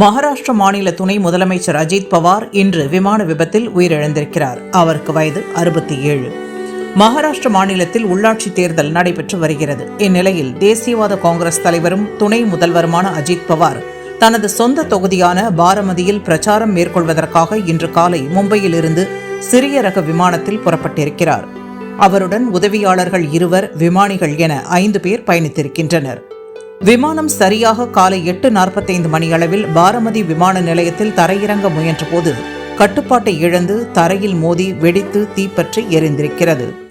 மகாராஷ்டிர மாநில துணை முதலமைச்சர் அஜித் பவார் இன்று விமான விபத்தில் உயிரிழந்திருக்கிறார். அவருக்கு வயது அறுபத்தி ஏழு. மகாராஷ்டிர மாநிலத்தில் உள்ளாட்சி தேர்தல் நடைபெற்று வருகிறது. இந்நிலையில் தேசியவாத காங்கிரஸ் தலைவரும் துணை முதல்வருமான அஜித் பவார் தனது சொந்த தொகுதியான பாரமதியில் பிரச்சாரம் மேற்கொள்வதற்காக இன்று காலை மும்பையிலிருந்து சிறிய ரக விமானத்தில் புறப்பட்டிருக்கிறார். அவருடன் உதவியாளர்கள் இருவர் விமானிகள் என ஐந்து பேர் பயணித்திருக்கின்றனர். விமானம் சரியாக காலை எட்டு நாற்பத்தைந்து மணியளவில் பாரமதி விமான நிலையத்தில் தரையிறங்க முயன்றபோது கட்டுப்பாட்டை இழந்து தரையில் மோதி வெடித்து தீப்பற்றி எரிந்திருக்கிறது.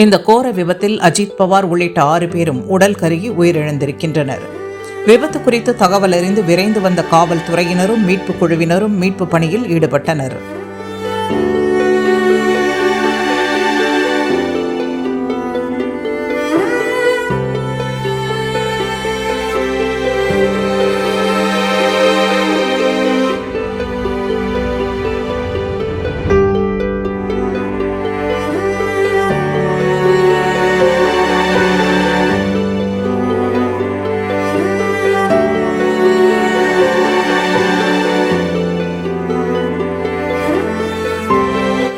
இந்த கோர விபத்தில் அஜித் பவார் உள்ளிட்ட ஆறு பேரும் உடல் கருகி உயிரிழந்திருக்கின்றனர். விபத்து குறித்து தகவல் அறிந்து விரைந்து வந்த காவல்துறையினரும் மீட்புக் குழுவினரும் மீட்பு பணியில் ஈடுபட்டனர்.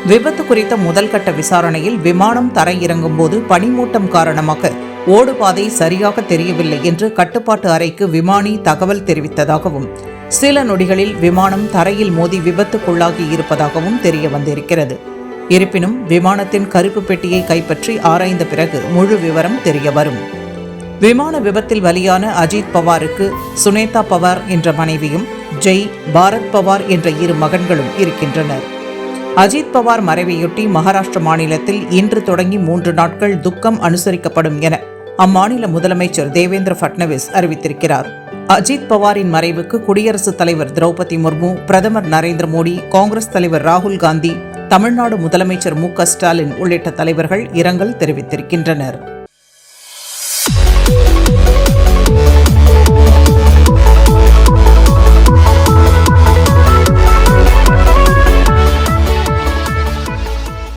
விபத்து குறித்த முதல் கட்ட விசாரணையில் விமானம் தரையிறங்கும் போது பனிமூட்டம் காரணமாக ஓடுபாதை சரியாக தெரியவில்லை என்று கட்டுப்பாட்டு அறைக்கு விமானி தகவல் தெரிவித்ததாகவும் சில நொடிகளில் விமானம் தரையில் மோதி விபத்துக்குள்ளாகி இருப்பதாகவும் தெரிய வந்திருக்கிறது. இருப்பினும் விமானத்தின் கருப்பு பெட்டியை கைப்பற்றி ஆராய்ந்த பிறகு முழு விவரம் தெரிய வரும். விமான விபத்தில் பலியான அஜித் பவாருக்கு சுனேதா பவார் என்ற மனைவியும் ஜெய் பாரத் பவார் என்ற இரு மகன்களும் இருக்கின்றனர். அஜித் பவார் மறைவையொட்டி மகாராஷ்டிர மாநிலத்தில் இன்று தொடங்கி மூன்று நாட்கள் துக்கம் அனுசரிக்கப்படும் என அம்மாநில முதலமைச்சர் தேவேந்திர ஃபட்னவிஸ் அறிவித்திருக்கிறார். அஜித் பவாரின் மறைவுக்கு குடியரசுத் தலைவர் திரௌபதி முர்மு பிரதமர் நரேந்திர மோடி காங்கிரஸ் தலைவர் ராகுல் காந்தி தமிழ்நாடு முதலமைச்சர் மு ஸ்டாலின் உள்ளிட்ட தலைவர்கள் இரங்கல் தெரிவித்திருக்கின்றனர்.